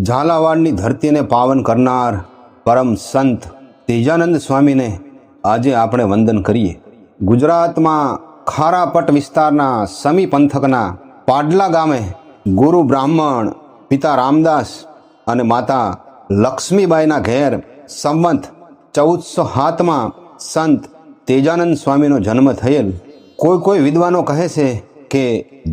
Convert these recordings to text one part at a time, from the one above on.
ઝાલાવાડની ધરતીને પાવન કરનાર પરમ સંત તેજાનંદ સ્વામીને આજે આપણે વંદન કરીએ. ગુજરાતમાં ખારાપટ વિસ્તારના સમી પંથકના પાડલા ગામે ગુરુ બ્રાહ્મણ, પિતા રામદાસ અને માતા લક્ષ્મીબાઈના ઘેર સંવંત ચૌદસો સાતમાં સંત તેજાનંદ સ્વામીનો જન્મ થયેલ. કોઈ કોઈ વિદ્વાનો કહે છે કે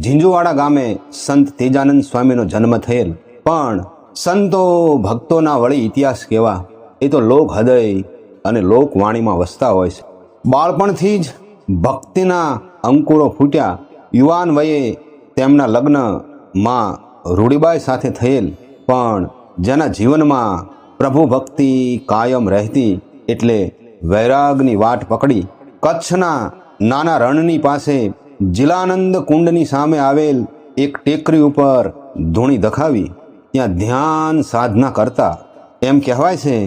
ઝીંઝુવાડા ગામે સંત તેજાનંદ સ્વામીનો જન્મ થયેલ. પણ સંતો ભક્તોના વળી ઇતિહાસ કેવા? એ તો લોક હૃદય અને લોકવાણીમાં વસતા હોય છે. બાળપણથી જ ભક્તિના અંકુરો ફૂટ્યા. યુવાન વયે તેમના લગ્નમાં રૂડીબાઈ સાથે થયેલ. પણ જેના જીવનમાં પ્રભુ ભક્તિ કાયમ રહેતી એટલે વૈરાગની વાટ પકડી. કચ્છના નાના રણની પાસે જિલાનંદ કુંડની સામે આવેલ એક ટેકરી ઉપર ધૂણી દખાવી. ત્યાં ધ્યાન સાધના કરતા એમ કહેવાય છે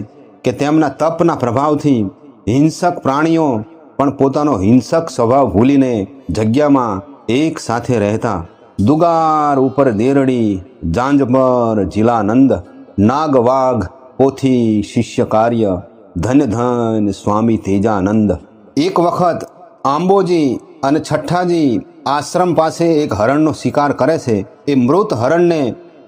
કે તેમના તપના પ્રભાવથી હિંસક પ્રાણીઓ પણ પોતાનો હિંસક સ્વભાવ ભૂલીને જગ્યામાં એક સાથે રહેતા. દુગાર ઉપર દેરડી જાંજબર જિલાનંદ નાગ પોથી શિષ્ય કાર્ય ધન ધન સ્વામી તેજાનંદ. એક વખત આંબોજી અને છઠ્ઠાજી આશ્રમ પાસે એક હરણનો શિકાર કરે છે. એ મૃત હરણને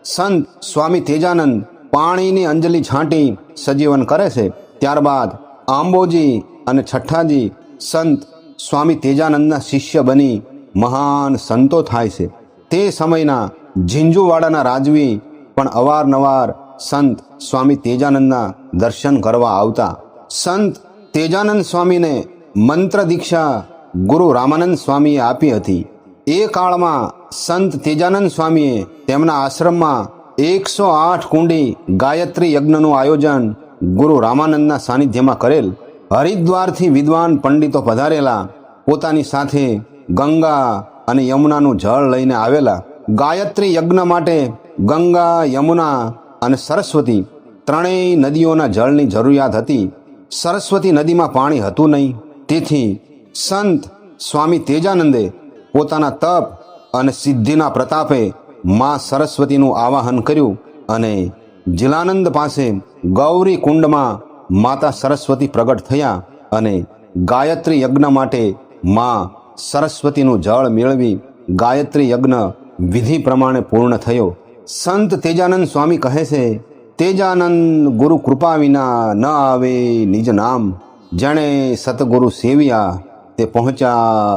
સંત સ્વામી તેજાનંદ પાણીની અંજલિ છાંટી સજીવન કરે છે. ત્યારબાદ આંબોજી અને છઠ્ઠાજી સંત સ્વામી તેજાનંદના શિષ્ય બની મહાન સંતો થાય છે. તે સમયના ઝીંઝુવાડાના રાજવી પણ અવારનવાર સંત સ્વામી તેજાનંદના દર્શન કરવા આવતા. સંત તેજાનંદ સ્વામીને મંત્ર દીક્ષા ગુરુ રામાનંદ સ્વામીએ આપી હતી. એ કાળમાં સંત તેજાનંદ સ્વામીએ તેમના આશ્રમમાં એકસો આઠ કુંડી ગાયત્રી યજ્ઞનું આયોજન ગુરુ રામાનંદના સાનિધ્યમાં કરેલ. હરિદ્વારથી વિદ્વાન પંડિતો પધારેલા, પોતાની સાથે ગંગા અને યમુનાનું જળ લઈને આવેલા. ગાયત્રી યજ્ઞ માટે ગંગા, યમુના અને સરસ્વતી ત્રણેય નદીઓના જળની જરૂરિયાત હતી. સરસ્વતી નદીમાં પાણી હતું નહીં. તેથી સંત સ્વામી તેજાનંદે પોતાના તપ અને સિદ્ધિના પ્રતાપે મા સરસ્વતીનું આવાહન કર્યું અને જિલાનંદ પાસે ગૌરી કુંડમાં માતા સરસ્વતી પ્રગટ થયા અને ગાયત્રી યજ્ઞ માટે મા સરસ્વતીનું જળ મેળવી ગાયત્રી યજ્ઞ વિધિ પ્રમાણે પૂર્ણ થયો. સંત તેજાનંદ સ્વામી કહે છે, તેજાનંદ ગુરુ કૃપા વિના ન આવે નિજ નામ. જેણે સતગુરુ સેવ્યા, તે પહોંચ્યા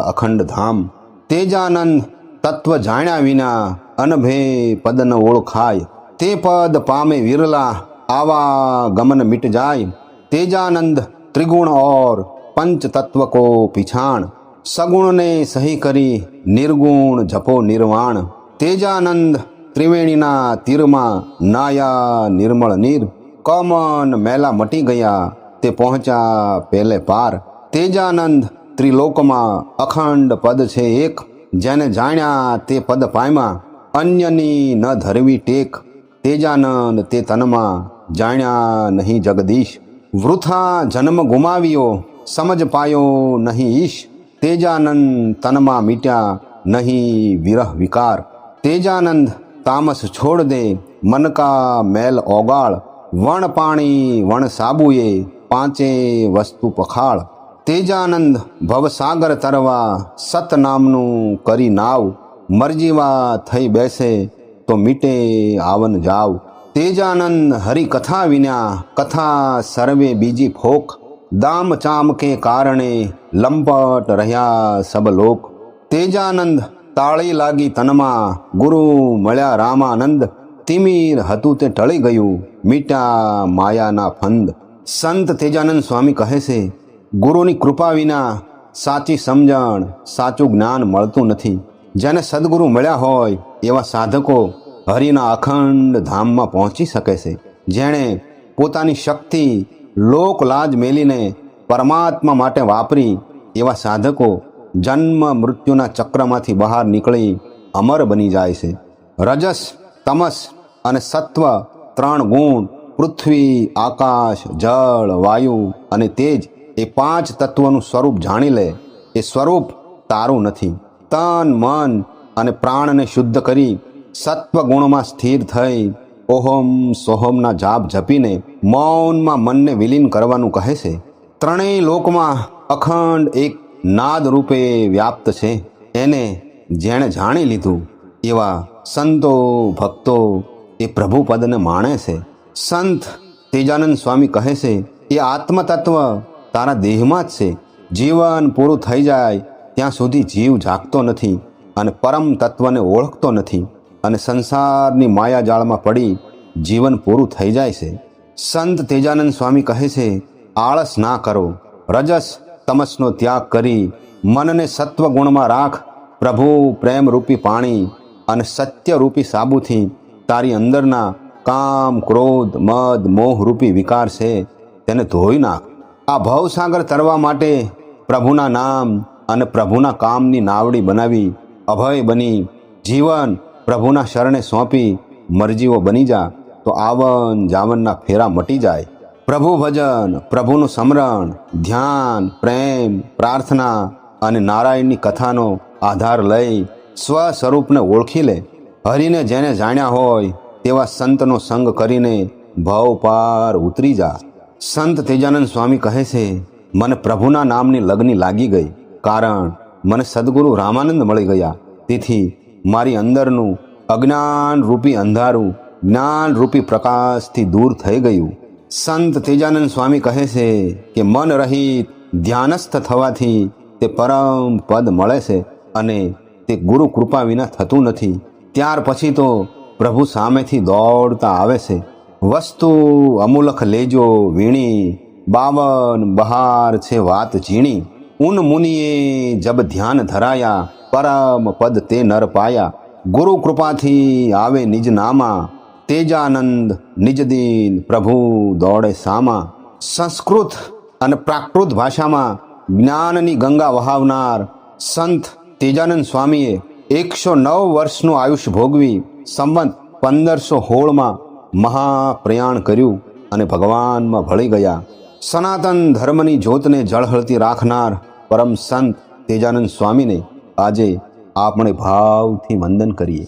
અખંડ ધામ. તેજાનંદ તત્વ જાણ્યા વિના અનભે પદ ન ઓળખાય. તે પદ પામે વિરલા આવા ગમન મિટ જાય. તેજાનંદ ત્રિગુણ ઓર પંચ તત્વ કો પીછાણ. સગુણને સહી કરી નિર્ગુણ જપો નિર્વાણ. તેજાનંદ ત્રિવેણીના તીરમાં નાયા નિર્મળ નીર. કમન મેલા મટી ગયા. તે પહોંચ્યા પહેલે પાર. તેજાનંદ ત્રિલોકમાં અખંડ પદ છે એક. જેને જાણ્યા તે પદ પાયમાં અન્યની ન ધરવી ટેક. તેજાનંદ તે તનમાં જાણ્યા નહીં જગદીશ. વૃથા જન્મ ગુમાવ્યો, સમજ પાયો નહીં ઈશ. તેજાનંદ તનમાં મીટ્યા નહીં વિરહ વિકાર. તેજાનંદ તામસ છોડ દે, મનકા મેલ ઓગાળ. વણ પાણી વણ સાબુએ પાંચે વસ્તુ પખાળ. તેજાનંદ ભવસાગર તરવા સતનામનું કરી નાવ. મરજીવા થઈ બેસે તો મીટે આવન જાવ. તેજાનંદ હરિકથા કથા વિના કથા સર્વે બીજી ફોક. દામ ચામ કે કારણે લંપટ રહ્યા સબલોક તેજાનંદ તાળી લાગી તનમાં ગુરુ મળ્યા રામાનંદ. તિમિર હતું તે ટળી ગયું મીટા માયાના ફંદ. સંત તેજાનંદ સ્વામી કહે છે ગુરુની કૃપા વિના સાચી સમજણ, સાચું જ્ઞાન મળતું નથી. જેને સદગુરુ મળ્યા હોય, એવા સાધકો હરિના અખંડ ધામમાં પહોંચી શકે છે. જેણે પોતાની શક્તિ લોકલાજ મેલીને પરમાત્મા માટે વાપરી, એવા સાધકો જન્મ મૃત્યુના ચક્રમાંથી બહાર નીકળી અમર બની જાય છે. રજસ, તમસ અને સત્વ ત્રણ ગુણ, પૃથ્વી, આકાશ, જળ, વાયુ અને તેજ એ પાંચ તત્વનું સ્વરૂપ જાણી લે, એ સ્વરૂપ તારું નથી. તન, મન અને પ્રાણને શુદ્ધ કરી સત્વ ગુણમાં સ્થિર થઈ ઓહમ સોહમના જાપ જપીને મૌનમાં મનને વિલીન કરવાનું કહે છે. ત્રણેય લોકમાં અખંડ એક નાદ રૂપે વ્યાપ્ત છે. એને જેણે જાણી લીધું, એવા સંતો, ભક્તો એ પ્રભુ પદને માણે છે. સંત તેજાનંદ સ્વામી કહે છે, એ આત્મતત્વ તારા દેહમાં જ છે. જીવન પૂરું થઈ જાય ત્યાં સુધી જીવ જાગતો નથી અને પરમ તત્વને ઓળખતો નથી અને સંસારની માયાજાળમાં પડી જીવન પૂરું થઈ જાય છે. સંત તેજાનંદ સ્વામી કહે છે, આળસ ના કરો. રજસ તમસનો ત્યાગ કરી મનને સત્વ ગુણમાં રાખ. પ્રભુ પ્રેમરૂપી પાણી અને સત્યરૂપી સાબુથી તારી અંદરના કામ, ક્રોધ, મદ, મોહરૂપી વિકાર છે. તેને ધોઈ નાખ. આ ભવસાગર તરવા માટે પ્રભુના નામ અને પ્રભુના કામની નાવડી બનાવી, અભય બની, જીવન પ્રભુના શરણે સોંપી, મરજીઓ બની જા, તો આવન જાવનના ફેરા મટી જાય. પ્રભુ ભજન, પ્રભુનું સ્મરણ, ધ્યાન, પ્રેમ, પ્રાર્થના અને નારાયણની કથાનો આધાર લઈ સ્વ સ્વરૂપને ઓળખી લે. હરિને જેને જાણ્યા હોય તેવા સંતનો સંગ કરીને ભવ પાર ઉતરી જા. સંત તેજાનંદ સ્વામી કહે છે, મને પ્રભુના નામની લગ્ન લાગી ગઈ, કારણ મને સદગુરુ રામાનંદ મળી ગયા. તેથી મારી અંદરનું અજ્ઞાન રૂપી અંધારું જ્ઞાન રૂપી પ્રકાશથી દૂર થઈ ગયું. સંત તેજાનંદ સ્વામી કહે છે કે, મન રહિત, ધ્યાનસ્થ થવાથી તે પરમ પદ મળે છે અને તે ગુરુ કૃપા વિના થતું નથી. ત્યાર પછી તો પ્રભુ સામેથી દોડતા આવે છે. વસ્તુ અમુલખ લેજો, વીણી, બાવન બહાર છે વાત ઝીણી. ઉન મુનિએ જબ ધ્યાન ધરાયા, પરમ પદ તે નર પાયા. ગુરુ કૃપાથી આવે નિજ નામા, તેજાનંદ નિજ દિન પ્રભુ દોડે સામા. સંસ્કૃત અને પ્રાકૃત ભાષામાં જ્ઞાનની ગંગા વહાવનાર સંત તેજાનંદ સ્વામીએ એકસો નવ વર્ષનું આયુષ્ય ભોગવી સંવંત પંદરસો હોળમાં મહાપ્રયાણ કર્યું અને ભગવાનમાં ભળી ગયા. સનાતન ધર્મની જ્યોતને જળહળતી રાખનાર પરમ સંત તેજાનંદ સ્વામીને આજે આપણે ભાવથી વંદન કરીએ.